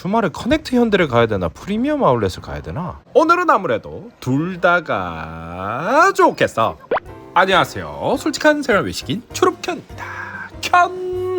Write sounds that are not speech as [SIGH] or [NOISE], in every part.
주말에 커넥트 현대를 가야 되나 프리미엄 아울렛을 가야 되나? 오늘은 아무래도 둘 다가 좋겠어. 안녕하세요. 솔직한 생활 외식인 초록현입니다. 켠.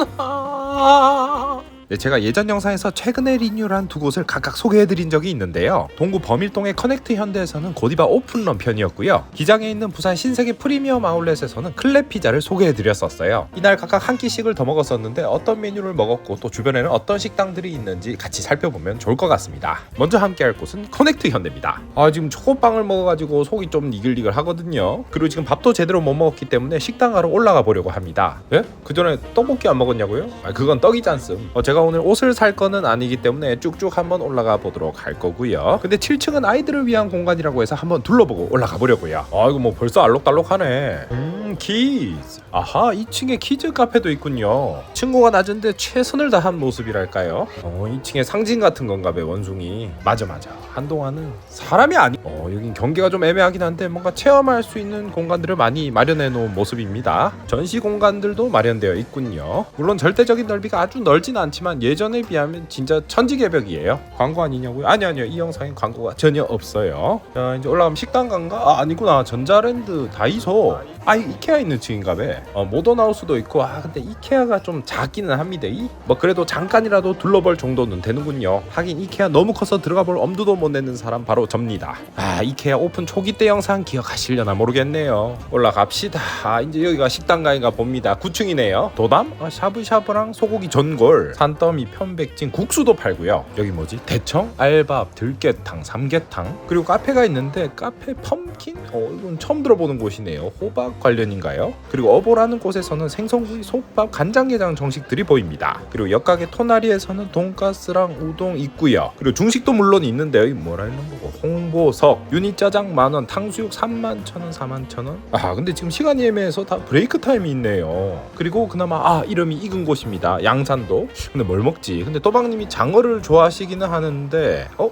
네, 제가 예전 영상에서 최근에 리뉴얼한 두 곳을 각각 소개해드린 적이 있는데요. 동구 범일동의 커넥트 현대에서는 고디바 오픈런 편이었고요. 기장에 있는 부산 신세계 프리미엄 아울렛에서는 클랩 피자를 소개해드렸었어요. 이날 각각 한 끼씩을 더 먹었었는데 어떤 메뉴를 먹었고 또 주변에는 어떤 식당들이 있는지 같이 살펴보면 좋을 것 같습니다. 먼저 함께할 곳은 커넥트 현대입니다. 아 지금 초코빵을 먹어가지고 속이 좀 니글니글 하거든요. 그리고 지금 밥도 제대로 못 먹었기 때문에 식당 가러 올라가 보려고 합니다. 예? 그 전에 떡볶이 안 먹었냐고요? 아 그건 떡이지 않음. 어, 제가 오늘 옷을 살 거는 아니기 때문에 쭉쭉 한번 올라가 보도록 할 거고요. 근데 7층은 아이들을 위한 공간이라고 해서 한번 둘러보고 올라가 보려고요. 아 이거 뭐 벌써 알록달록하네. 음 키즈. 아하 2층에 키즈 카페도 있군요. 층고가 낮은데 최선을 다한 모습이랄까요? 어 2층에 상징 같은 건가 봐 원숭이. 맞아 맞아. 한동안은 사람이 아니. 어 여긴 경계가 좀 애매하긴 한데 뭔가 체험할 수 있는 공간들을 많이 마련해 놓은 모습입니다. 전시 공간들도 마련되어 있군요. 물론 절대적인 넓이가 아주 넓진 않지만 예전에 비하면 진짜 천지개벽이에요. 광고 아니냐고요? 아니 아니요. 이 영상엔 광고가 전혀 없어요. 자 이제 올라가면 식당 간가? 아 아니구나. 전자랜드 다이소. 아 이- 이케아 있는 층인가 봐. 어, 모던하우스도 있고 아 근데 이케아가 좀 작기는 합니다. 이? 뭐 그래도 잠깐이라도 둘러볼 정도는 되는군요. 하긴 이케아 너무 커서 들어가 볼 엄두도 못 내는 사람 바로 접니다. 아 이케아 오픈 초기 때 영상 기억하시려나 모르겠네요. 올라갑시다. 아 이제 여기가 식당가인가 봅니다. 9층이네요. 도담? 아, 샤브샤브랑 소고기 전골, 산더미, 편백찜, 국수도 팔고요. 여기 뭐지? 대청, 알밥, 들깨탕, 삼계탕 그리고 카페가 있는데 카페 펌킨? 어 이건 처음 들어보는 곳이네요. 호박 관련인가요? 그리고 어보라는 곳에서는 생선구이, 솥밥, 간장게장 정식들이 보입니다. 그리고 옆가게 토나리에서는 돈가스랑 우동 있고요. 그리고 중식도 물론 있는데요. 이 뭐라 이런 거고 홍보석, 유니짜장 만원, 탕수육 3만 천원, 4만 천원. 아 근데 지금 시간이 애매해서 다 브레이크 타임이 있네요. 그리고 그나마 아 이름이 익은 곳입니다. 양산도. 근데 뭘 먹지? 근데 또박님이 장어를 좋아하시기는 하는데 어?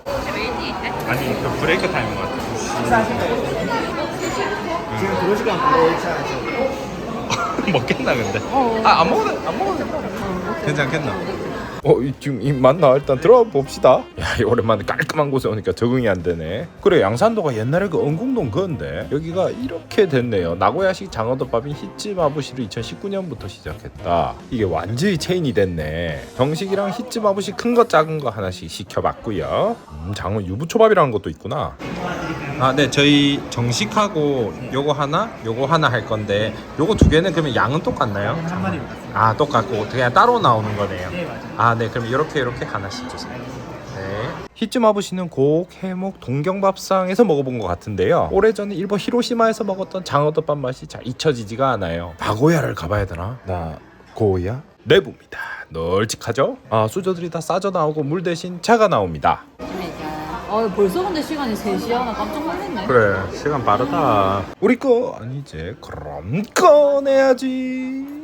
아니 그 브레이크 타임인 것 같아. 지금 들어 오시간 바로 차에서 먹겠나 근데? 아 안 먹어도 안 먹어도. 괜찮겠나? 어 이- 지금 이 맞나 일단 들어가 봅시다. 야이 오랜만에 깔끔한 곳에 오니까 적응이 안 되네. 그래 양산도가 옛날에 그 은궁동 그건데 여기가 이렇게 됐네요. 나고야식 장어덮밥인 히츠 마부시를 2019년부터 시작했다. 이게 완전히 체인이 됐네. 정식이랑 히츠 마부시 큰 거 작은 거 하나씩 시켜봤고요. 음, 장어 유부초밥이라는 것도 있구나. 아, 네, 저희 정식하고 요거 하나, 요거 하나 할 건데 요거 두 개는 그러면 양은 똑같나요? 한 마리 같습니다. 아, 똑같고 그냥 따로 나오는 거네요. 네 맞아요. 아, 네, 그럼 이렇게 이렇게 하나씩 주세요. 네. 히츠 마부시는 곡, 해목, 동경밥상에서 먹어본 것 같은데요. 오래전에 일본 히로시마에서 먹었던 장어덮밥 맛이 잘 잊혀지지가 않아요. 나고야를 가봐야 되나? 나 고야? 내부입니다. 널찍하죠? 아, 수저들이 다 싸져 나오고 물 대신 차가 나옵니다. 아 벌써 근데 시간이 3시야? 나 깜짝 놀랐네 그래 시간 빠르다 우리 거 아니지 그럼 꺼내야지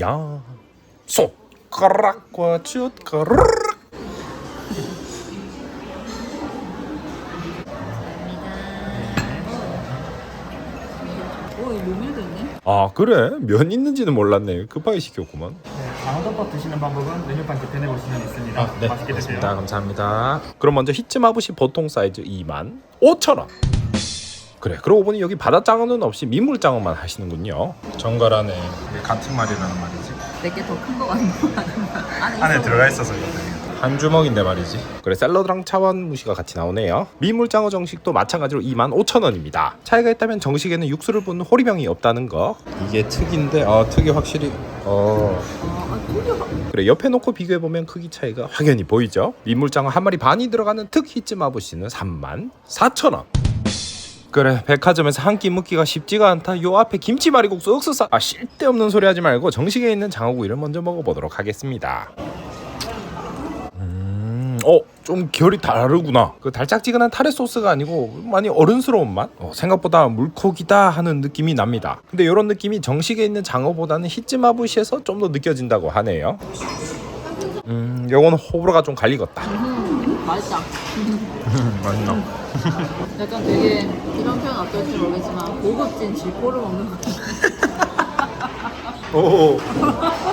야. 손가락과 젓가락. 오 이거 메밀도 있네. 아 그래? 면 있는지는 몰랐네. 급하게 시켰구만. 네, 장어덮밥 드시는 방법은 메뉴판 뒤편에 보시면 있습니다. 맛있게 드세요. 아, 감사합니다. 그럼 먼저 히츠마부시 보통 사이즈 2만 5천 원 그래 그러고 보니 여기 바다 장어는 없이 민물 장어만 하시는군요 정갈하네 같은 말이라는 말이지 내게 더 큰 거 같은 거 안에, 있어. 있어서 한 주먹인데 말이지. 그래 샐러드랑 차원 무시가 같이 나오네요. 민물장어 정식도 마찬가지로 25,000원입니다. 차이가 있다면 정식에는 육수를 붓는 호리병이 없다는 거. 이게 특인데 어 특이 확실히 어 아, 그래 옆에 놓고 비교해 보면 크기 차이가 확연히 보이죠. 민물장어 한 마리 반이 들어가는 특 히츠 마부시는 34,000원. 그래 백화점에서 한끼 먹기가 쉽지가 않다 요 앞에 김치말이국수 억수사 아 쓸데없는 소리 하지 말고 정식에 있는 장어구이를 먼저 먹어보도록 하겠습니다 음, 어, 좀 결이 다르구나. 그 달짝지근한 타레 소스가 아니고 많이 어른스러운 맛? 어, 생각보다 물고기다 하는 느낌이 납니다. 근데 이런 느낌이 정식에 있는 장어보다는 히츠마부시에서 좀 더 느껴진다고 하네요. 음, 요거는 호불호가 좀 갈리겠다. 음, 맛있다 [LAUGHS] 맛있나? [LAUGHS] 약간 되게 이런 표현 어떨지 모르겠지만 고급진 쥐포를 먹는 거 [LAUGHS] 오,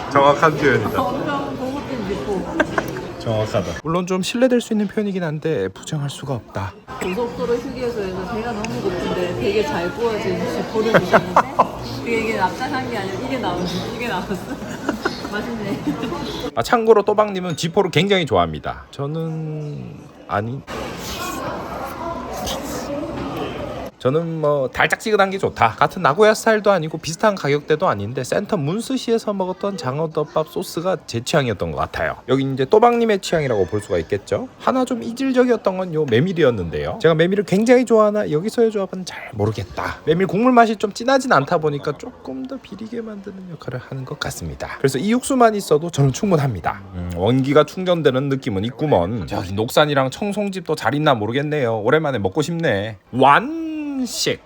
정확한 표현이다. 엄청 고급진 쥐포 정확하다. 물론 좀 신뢰될 수 있는 표현이긴 한데 부정할 수가 없다. 고속도로 휴게소에서 배가 너무 고픈데 되게 잘 구워진 쥐포를 드셨는데 그게 이게 납작한 게 아니라 이게 나왔어. 이게 나왔어. 맛있네. 아, 참고로 또박님은 쥐포를 굉장히 좋아합니다. 저는 아니. 저는 뭐 달짝지근한 게 좋다. 같은 나고야 스타일도 아니고 비슷한 가격대도 아닌데 센터 문스시에서 먹었던 장어덮밥 소스가 제 취향이었던 것 같아요. 여기 이제 또박님의 취향이라고 볼 수가 있겠죠. 하나 좀 이질적이었던 건 요 메밀이었는데요. 제가 메밀을 굉장히 좋아하나 여기서의 조합은 잘 모르겠다. 메밀 국물 맛이 좀 진하진 않다 보니까 조금 더 비리게 만드는 역할을 하는 것 같습니다. 그래서 이 육수만 있어도 저는 충분합니다. 음, 원기가 충전되는 느낌은 있구먼. 저기 녹산이랑 청송집도 잘 있나 모르겠네요. 오랜만에 먹고 싶네. 완 식.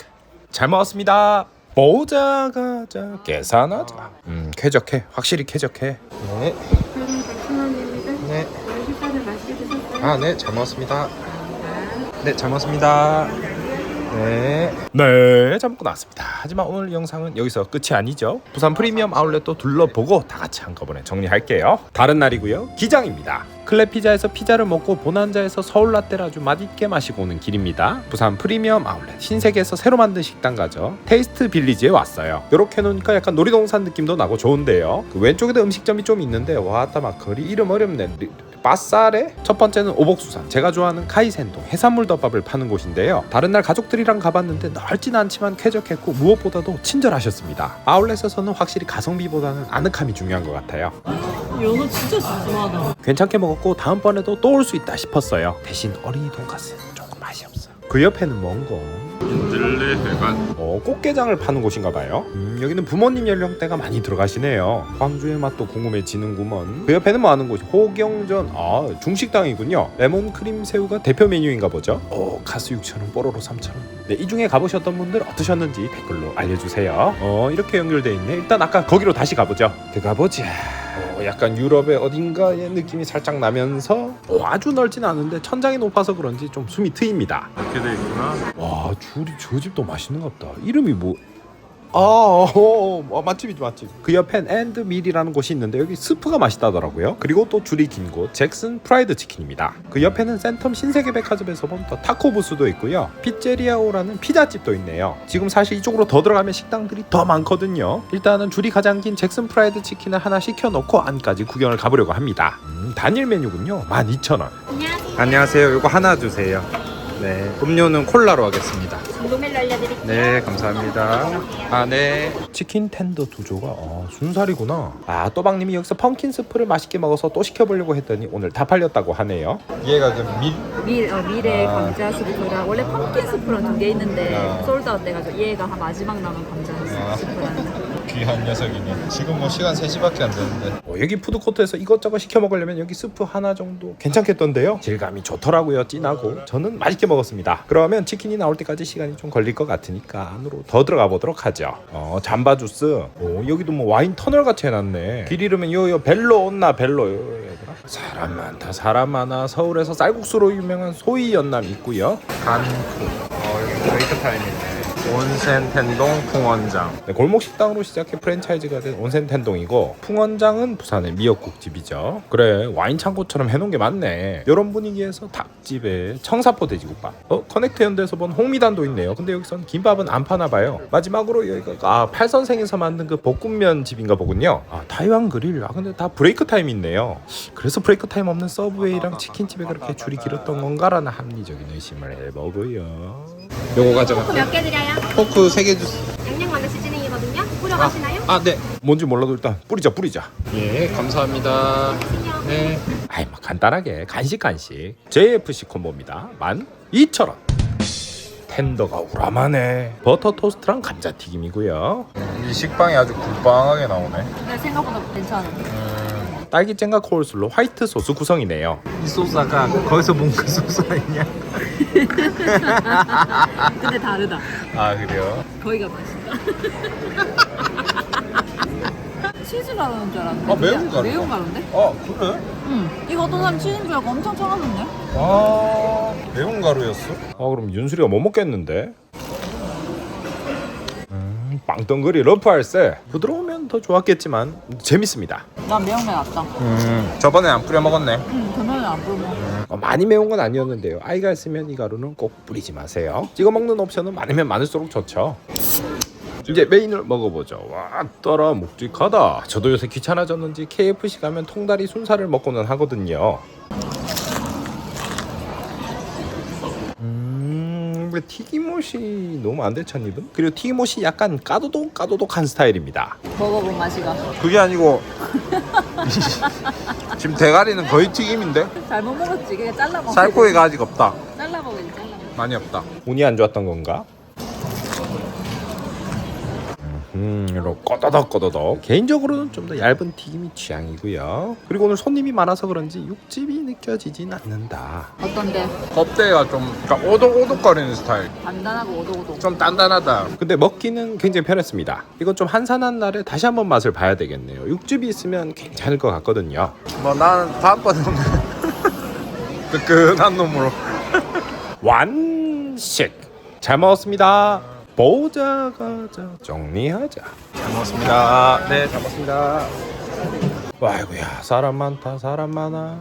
잘 먹었습니다. 보자 가자 계산하자. 음 쾌적해. 확실히 쾌적해. 네. 네. 아, 네, 잘 먹었습니다. 네, 잘 먹었습니다. 네. 네, 잘 먹고 나왔습니다. 하지만 오늘 영상은 여기서 끝이 아니죠. 부산 프리미엄 아울렛도 둘러보고 다 같이 한꺼번에 정리할게요. 다른 날이고요. 기장입니다. 클레 피자에서 피자를 먹고 보난자에서 서울 라떼를 아주 맛있게 마시고 오는 길입니다. 부산 프리미엄 아울렛 신세계에서 새로 만든 식당 가죠. 테이스트 빌리지에 왔어요. 이렇게 놓으니까 약간 놀이동산 느낌도 나고 좋은데요. 그 왼쪽에도 음식점이 좀 있는데 와따 막 거리 이름 어렵네. 리- 빠싸레? 첫 번째는 오복수산. 제가 좋아하는 카이센동 해산물 덮밥을 파는 곳인데요. 다른 날 가족들이랑 가봤는데 넓진 않지만 쾌적했고 무엇보다도 친절하셨습니다. 아울렛에서는 확실히 가성비보다는 아늑함이 중요한 것 같아요. 연어 진짜 슴슴하다. 괜찮게 먹었고 다음번에도 또 올 수 있다 싶었어요. 대신 어린이 돈가스는 조금 맛이 없어. 그 옆에는 뭔가 인들레 회관 어, 꽃게장을 파는 곳인가 봐요. 음, 여기는 부모님 연령대가 많이 들어가시네요. 광주의 맛도 궁금해지는구먼. 그 옆에는 뭐 하는 곳이 호경전 아 중식당이군요. 레몬 크림 새우가 대표 메뉴인가 보죠. 오 가스 6,000원, 뽀로로 3,000원. 네, 이 중에 가보셨던 분들 어떠셨는지 댓글로 알려주세요. 어 이렇게 연결돼 있네. 일단 아까 거기로 다시 가보죠. 들어가보자. 어, 약간 유럽의 어딘가의 느낌이 살짝 나면서 어, 아주 넓진 않은데 천장이 높아서 그런지 좀 숨이 트입니다. 이렇게 돼 있구나 와 줄이 저 집도 맛있는갑다 이름이 뭐 아, 어, 어, 맛집이지 맛집. 그 옆엔 앤드 밀이라는 곳이 있는데 여기 스프가 맛있다더라고요. 그리고 또 줄이 긴 곳 잭슨 프라이드 치킨입니다. 그 옆에는 센텀 신세계 백화점에서 본더 타코 부스도 있고요. 피제리아오라는 피자집도 있네요. 지금 사실 이쪽으로 더 들어가면 식당들이 더 많거든요. 일단은 줄이 가장 긴 잭슨 프라이드 치킨을 하나 시켜놓고 안까지 구경을 가보려고 합니다. 음, 단일 메뉴군요. 12,000원. 안녕하세요. 이거 하나 주세요. 네. 음료는 콜라로 하겠습니다. 녹멜로 알려드릴게요. 네, 감사합니다. 아, 네. 치킨 텐더 두 조가 아, 순살이구나. 아, 또박님이 여기서 펌킨 스프를 맛있게 먹어서 또 시켜보려고 했더니 오늘 다 팔렸다고 하네요. 얘가 그 밀. 밀, 어, 미래 아. 감자 스프랑 원래 펌킨 스프랑 두 개 있는데 아. 솔드아웃 돼가지고 얘가 한 마지막 남은 감자 아. 스프라는 귀한 녀석이네. 지금 뭐 시간 3시밖에 안 되는데. 어, 여기 푸드코트에서 이것저것 시켜 먹으려면 여기 스프 하나 정도 괜찮겠던데요? 질감이 좋더라고요. 진하고. 저는 맛있게 먹었습니다. 그러면 치킨이 나올 때까지 시간이 좀 걸릴 것 같으니까 안으로 더 들어가 보도록 하죠. 어, 잠바 주스. 오, 여기도 뭐 와인 터널 같이 해놨네. 길 이름은 요요 벨로 온나 벨로 요. 사람 많다. 사람 많아. 서울에서 쌀국수로 유명한 소이 연남 있고요. 간푸. 어, 여기 브레이크 타임이네. 온센 텐동 풍원장. 네, 골목 식당으로 시작해 프랜차이즈가 된 온센 텐동이고 풍원장은 부산의 미역국집이죠. 그래 와인 창고처럼 해놓은 게 많네. 이런 분위기에서 닭집에 청사포 돼지국밥. 어 커넥트 현대에서 본 홍미단도 있네요. 근데 여기선 김밥은 안 파나 봐요. 마지막으로 여기가 아 팔선생에서 만든 그 볶음면 집인가 보군요. 아 타이완 그릴. 아 근데 다 브레이크 타임 있네요. 그래서 브레이크 타임 없는 서브웨이랑 치킨집에 그렇게 줄이 길었던 건가라는 합리적인 의심을 해보고요 요거 가져가 몇 개 드려요? 포크 3개 주세요. 양념 완전 시즈닝이거든요. 뿌려 가시나요? 아, 네. 뭔지 몰라도 일단 뿌리자, 뿌리자. 예, 감사합니다. 네. 아이, 뭐 간단하게 간식 간식. JFC 콤보입니다. 12,000원. 텐더가 우람하네. 버터 토스트랑 감자 튀김이고요. 이 식빵이 아주 굴빵하게 나오네. 근데 생각보다 괜찮아 딸기잼과 코울슬로 화이트 소스 구성이네요. 이 소스가 거기서 본 그 소스 아니냐? [LAUGHS] 근데 다르다 아, 그래요? 거기가 맛있다 [LAUGHS] 치즈 가루인 줄 알았는데 아, 매운 가루다. 매운 가루인데? 아, 그래? 응 이거 어떤 사람 치즈인 줄 알고 엄청 쳐놨는데? 아 매운 가루였어? 아 그럼 윤수리가 못 먹겠는데? 음, 빵덩거리 러프할세 부드러우면 더 좋았겠지만 재밌습니다 난 매운 게 낫다 음 저번에 안 뿌려 먹었네 응 그러면 안 굶어. 어, 많이 매운 건 아니었는데요. 아이가 있으면 이 가루는 꼭 뿌리지 마세요. 찍어 먹는 옵션은 많으면 많을수록 좋죠. 이제 메인을 먹어보죠. 와, 떠라 묵직하다. 저도 요새 귀찮아졌는지 KFC 가면 통다리 순살을 먹고는 하거든요. 음, 왜 튀김옷이 너무 안 되찬 입은? 그리고 튀김옷이 약간 까도독 까도독한 스타일입니다. 먹어본 맛이가. 그게 아니고 [LAUGHS] 지금 대가리는 거의 튀김인데 잘못 먹었지. 그냥 잘라 먹어. 살코기가 아직 없다. 잘라 먹어. 많이 없다. 운이 안 좋았던 건가? 음, 이렇게 꺼더덕 꺼더덕. 개인적으로는 좀 더 얇은 튀김이 취향이고요. 그리고 오늘 손님이 많아서 그런지 육즙이 느껴지진 않는다. 어떤데? 껍데기가 좀 그러니까 오독오독거리는 스타일. 단단하고 오독오독. 좀 단단하다. 근데 먹기는 굉장히 편했습니다. 이건 좀 한산한 날에 다시 한번 맛을 봐야 되겠네요. 육즙이 있으면 괜찮을 것 같거든요. 뭐 나는 다음번에는 [LAUGHS] 뜨끈한 놈으로 완식 잘 먹었습니다. 보자 가자 정리하자. 잘 먹었습니다. 네, 잘 먹었습니다. 아이고야 사람 많다 사람 많아.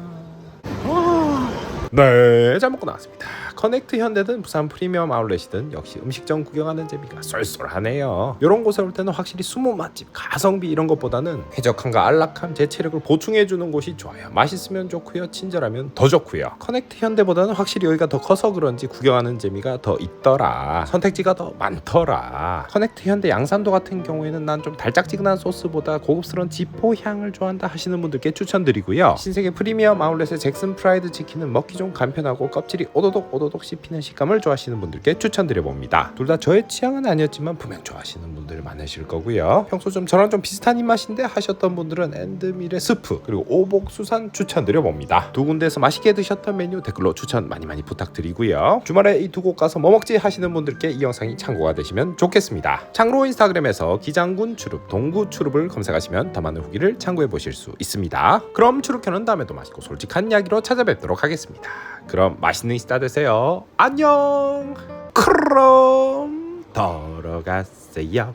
네, 잘 먹고 나왔습니다. 커넥트 현대든 부산 프리미엄 아울렛이든 역시 음식점 구경하는 재미가 쏠쏠하네요. 이런 곳에 올 때는 확실히 숨은 맛집, 가성비 이런 것보다는 쾌적함과 안락함, 제 체력을 보충해 주는 곳이 좋아요. 맛있으면 좋고요, 친절하면 더 좋고요. 커넥트 현대보다는 확실히 여기가 더 커서 그런지 구경하는 재미가 더 있더라. 선택지가 더 많더라. 커넥트 현대 양산도 같은 경우에는 난 좀 달짝지근한 소스보다 고급스러운 지포 향을 좋아한다 하시는 분들께 추천드리고요. 신세계 프리미엄 아울렛의 잭슨 프라이드 치킨은 먹기 좀 간편하고 껍질이 오도독 오도독 씹히는 식감을 좋아하시는 분들께 추천드려 봅니다. 둘 다 저의 취향은 아니었지만 분명 좋아하시는 분들 많으실 거고요. 평소 좀 저랑 좀 비슷한 입맛인데 하셨던 분들은 엔드밀의 스프 그리고 오복수산 추천드려 봅니다. 두 군데에서 맛있게 드셨던 메뉴 댓글로 추천 많이 많이 부탁드리고요. 주말에 이 두 곳 가서 뭐 먹지 하시는 분들께 이 영상이 참고가 되시면 좋겠습니다. 창로 인스타그램에서 기장군 추룹, 동구 추룹을 검색하시면 더 많은 후기를 참고해 보실 수 있습니다. 그럼 추룹켜는 다음에도 맛있고 솔직한 이야기로 찾아뵙도록 하겠습니다. 그럼 맛있는 인스타 되세요. 안녕. 그럼 돌아가세요.